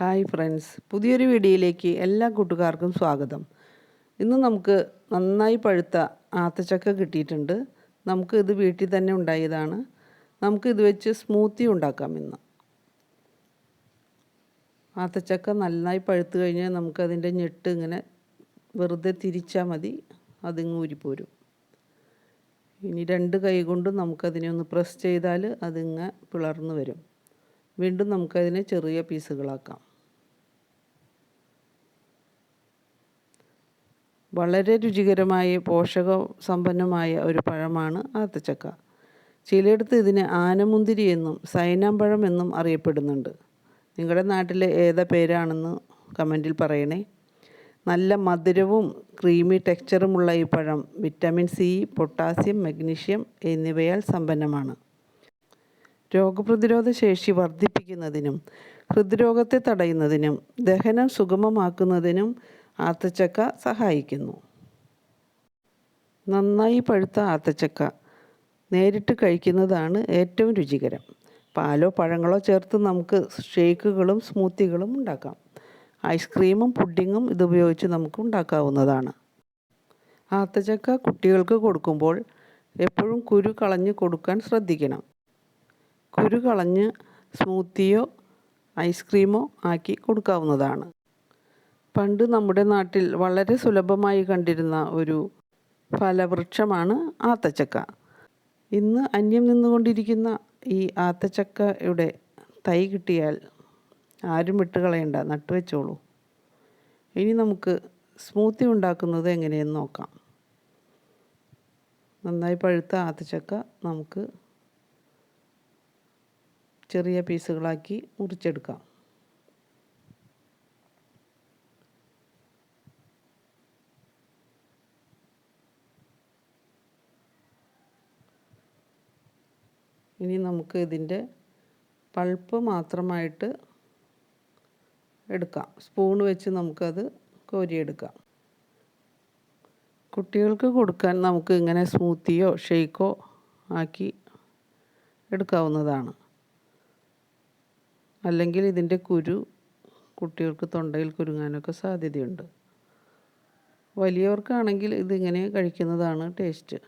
Hi friends. പുതിയൊരു വീഡിയോയിലേക്ക് എല്ലാ കൂട്ടുകാർക്കും സ്വാഗതം. ഇന്ന് നമുക്ക് നന്നായി പഴുത്ത ആത്തച്ചക്ക കിട്ടിയിട്ടുണ്ട്. നമുക്ക് ഇത് വീട്ടിൽ തന്നെ ഉണ്ടായതാണ്. നമുക്ക് ഇത് വെച്ച് സ്മൂത്തി ഉണ്ടാക്കാം ഇന്ന്. ആത്തച്ചക്ക നന്നായി പഴുത്ത് കഴിഞ്ഞാൽ നമുക്കതിന്റെ ഞെട്ട് ഇങ്ങനെ വെറുതെ തിരിച്ചാൽ മതി. അതിങ്ങ് ഊരിപ്പോരും. ഇനി രണ്ട് കൈ കൊണ്ട് നമുക്കതിനെ ഒന്ന് പ്രസ് ചെയ്താൽ അതിങ്ങ് പിളർന്നു വരും. വീണ്ടും നമുക്കതിനെ ചെറിയ പീസുകളാക്കാം. വളരെ രുചികരമായ പോഷക സമ്പന്നമായ ഒരു പഴമാണ് ആത്തച്ചക്ക. ചിലയിടത്ത് ഇതിന് ആനമുന്തിരി എന്നും സൈനാമ്പഴം എന്നും അറിയപ്പെടുന്നുണ്ട്. നിങ്ങളുടെ നാട്ടിലെ ഏതാ പേരാണെന്ന് കമന്റിൽ പറയണേ. നല്ല മധുരവും ക്രീമി ടെക്സ്ചറുമുള്ള ഈ പഴം വിറ്റാമിൻ സി പൊട്ടാസ്യം മഗ്നീഷ്യം എന്നിവയാൽ സമ്പന്നമാണ്. രോഗപ്രതിരോധ ശേഷി വർദ്ധിപ്പിക്കുന്നതിനും ഹൃദ്രോഗത്തെ തടയുന്നതിനും ദഹനം സുഗമമാക്കുന്നതിനും ആത്തച്ചക്ക സഹായിക്കുന്നു. നന്നായി പഴുത്ത ആത്തച്ചക്ക നേരിട്ട് കഴിക്കുന്നതാണ് ഏറ്റവും രുചികരം. പാലോ പഴങ്ങളോ ചേർത്ത് നമുക്ക് ഷേക്കുകളും സ്മൂത്തികളും ഉണ്ടാക്കാം. ഐസ്ക്രീമും പുഡിങ്ങും ഇതുപയോഗിച്ച് നമുക്ക് ഉണ്ടാക്കാവുന്നതാണ്. ആത്തച്ചക്ക കുട്ടികൾക്ക് കൊടുക്കുമ്പോൾ എപ്പോഴും കുരു കളഞ്ഞ് കൊടുക്കാൻ ശ്രദ്ധിക്കണം. കുരു കളഞ്ഞ് സ്മൂത്തിയോ ഐസ്ക്രീമോ ആക്കി കൊടുക്കാവുന്നതാണ്. പണ്ട് നമ്മുടെ നാട്ടിൽ വളരെ സുലഭമായി കണ്ടിരുന്ന ഒരു ഫലവൃക്ഷമാണ് ആത്തച്ചക്ക. ഇന്ന് അന്യം നിന്നുകൊണ്ടിരിക്കുന്ന ഈ ആത്തച്ചക്കയുടെ തൈ കിട്ടിയാൽ ആരും വിട്ട് കളയണ്ട നട്ടുവെച്ചോളൂ. ഇനി നമുക്ക് സ്മൂത്തി ഉണ്ടാക്കുന്നത് എങ്ങനെയെന്ന് നോക്കാം. നന്നായി പഴുത്ത ആത്തച്ചക്ക നമുക്ക് ചെറിയ പീസുകളാക്കി മുറിച്ചെടുക്കാം. ഇനി നമുക്ക് ഇതിന്റെ പൾപ്പ് മാത്രമായിട്ട് എടുക്കാം. സ്പൂൺ വെച്ച് നമുക്കത് കോരിയെടുക്കാം. കുട്ടികൾക്ക് കൊടുക്കാൻ നമുക്ക് ഇങ്ങനെ സ്മൂത്തിയോ ഷെയ്ക്കോ ആക്കി എടുക്കാവുന്നതാണ്. അല്ലെങ്കിൽ ഇതിന്റെ കുരു കുട്ടികൾക്ക് തൊണ്ടയിൽ കുരുങ്ങാനൊക്കെ സാധ്യതയുണ്ട്. വലിയവർക്കാണെങ്കിൽ ഇതിങ്ങനെ കഴിക്കുന്നതാണ് ടേസ്റ്റ്.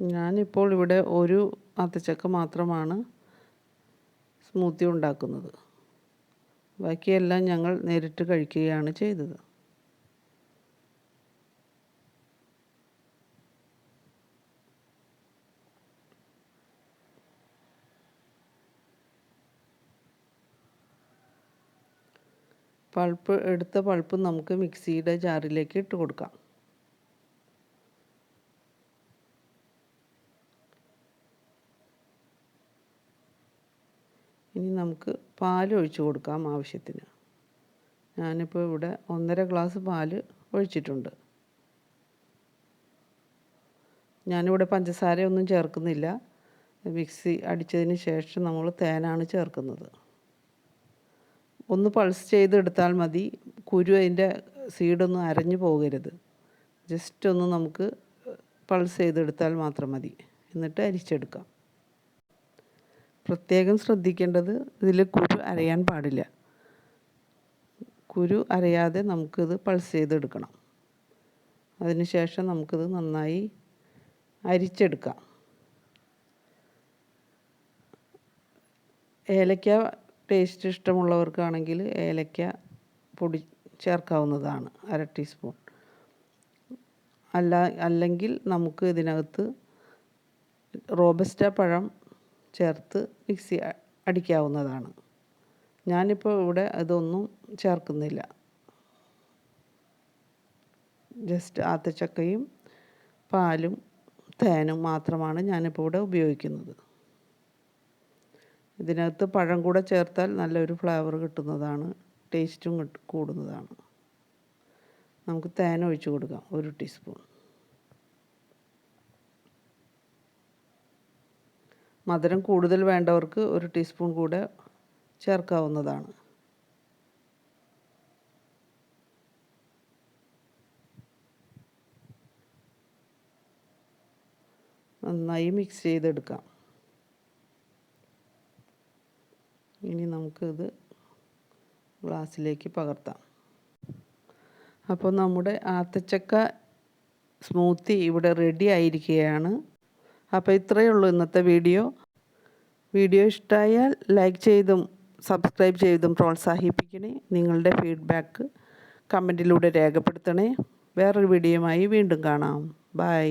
ഞാനിപ്പോൾ ഇവിടെ ഒരു അത്തച്ചക്ക മാത്രമാണ് സ്മൂത്തി ഉണ്ടാക്കുന്നത്. ബാക്കിയെല്ലാം ഞങ്ങൾ നേരിട്ട് കഴിക്കുകയാണ് ചെയ്തത്. പൾപ്പ് എടുത്ത പൾപ്പ് നമുക്ക് മിക്സിയുടെ ജാറിലേക്ക് ഇട്ട് കൊടുക്കാം. ഇനി നമുക്ക് പാൽ ഒഴിച്ച് കൊടുക്കാം ആവശ്യത്തിന്. ഞാനിപ്പോൾ ഇവിടെ ഒന്നര ഗ്ലാസ് പാൽ ഒഴിച്ചിട്ടുണ്ട്. ഞാനിവിടെ പഞ്ചസാരയൊന്നും ചേർക്കുന്നില്ല. മിക്സി അടിച്ചതിന് ശേഷം നമ്മൾ തേനാണ് ചേർക്കുന്നത്. ഒന്ന് പൾസ് ചെയ്തെടുത്താൽ മതി. കുരു അതിന്റെ സീഡൊന്നും അരഞ്ഞു പോകരുത്. ജസ്റ്റ് ഒന്ന് നമുക്ക് പൾസ് ചെയ്തെടുത്താൽ മാത്രം മതി. എന്നിട്ട് അരിച്ചെടുക്കാം. പ്രത്യേകം ശ്രദ്ധിക്കേണ്ടത് ഇതിൽ കുരു അരയാൻ പാടില്ല. കുരു അരയാതെ നമുക്കിത് പൾസ് ചെയ്തെടുക്കണം. അതിനുശേഷം നമുക്കിത് നന്നായി അരിച്ചെടുക്കാം. ഏലക്ക ടേസ്റ്റ് ഇഷ്ടമുള്ളവർക്കാണെങ്കിൽ ഏലക്ക പൊടി ചേർക്കാവുന്നതാണ് അര ടീസ്പൂൺ അല്ല അല്ലെങ്കിൽ നമുക്ക് ഇതിനകത്ത് റോബസ്റ്റ പഴം ചേർത്ത് മിക്സി അടിക്കാവുന്നതാണ്. ഞാനിപ്പോൾ ഇവിടെ അതൊന്നും ചേർക്കുന്നില്ല. ജസ്റ്റ് ആത്തച്ചക്കയും പാലും തേനും മാത്രമാണ് ഞാനിപ്പോൾ ഇവിടെ ഉപയോഗിക്കുന്നത്. ഇതിനകത്ത് പഴം കൂടെ ചേർത്താൽ നല്ലൊരു ഫ്ലേവർ കിട്ടുന്നതാണ് ടേസ്റ്റും കൂടുന്നതാണ്. നമുക്ക് തേൻ ഒഴിച്ച് കൊടുക്കാം ഒരു ടീസ്പൂൺ. മധുരം കൂടുതൽ വേണ്ടവർക്ക് ഒരു ടീസ്പൂൺ കൂടെ ചേർക്കാവുന്നതാണ്. നന്നായി മിക്സ് ചെയ്തെടുക്കാം. ഇനി നമുക്കിത് ഗ്ലാസ്സിലേക്ക് പകർത്താം. അപ്പോൾ നമ്മുടെ ആത്തച്ചക്ക സ്മൂത്തി ഇവിടെ റെഡി ആയിരിക്കുകയാണ്. അപ്പോൾ ഇത്രയേ ഉള്ളൂ ഇന്നത്തെ വീഡിയോ. വീഡിയോ ഇഷ്ടമായാൽ ലൈക്ക് ചെയ്തും സബ്സ്ക്രൈബ് ചെയ്തും പ്രോത്സാഹിപ്പിക്കണേ. നിങ്ങളുടെ ഫീഡ്ബാക്ക് കമന്റിലൂടെ രേഖപ്പെടുത്തണേ. വേറൊരു വീഡിയോയുമായി വീണ്ടും കാണാം. ബൈ.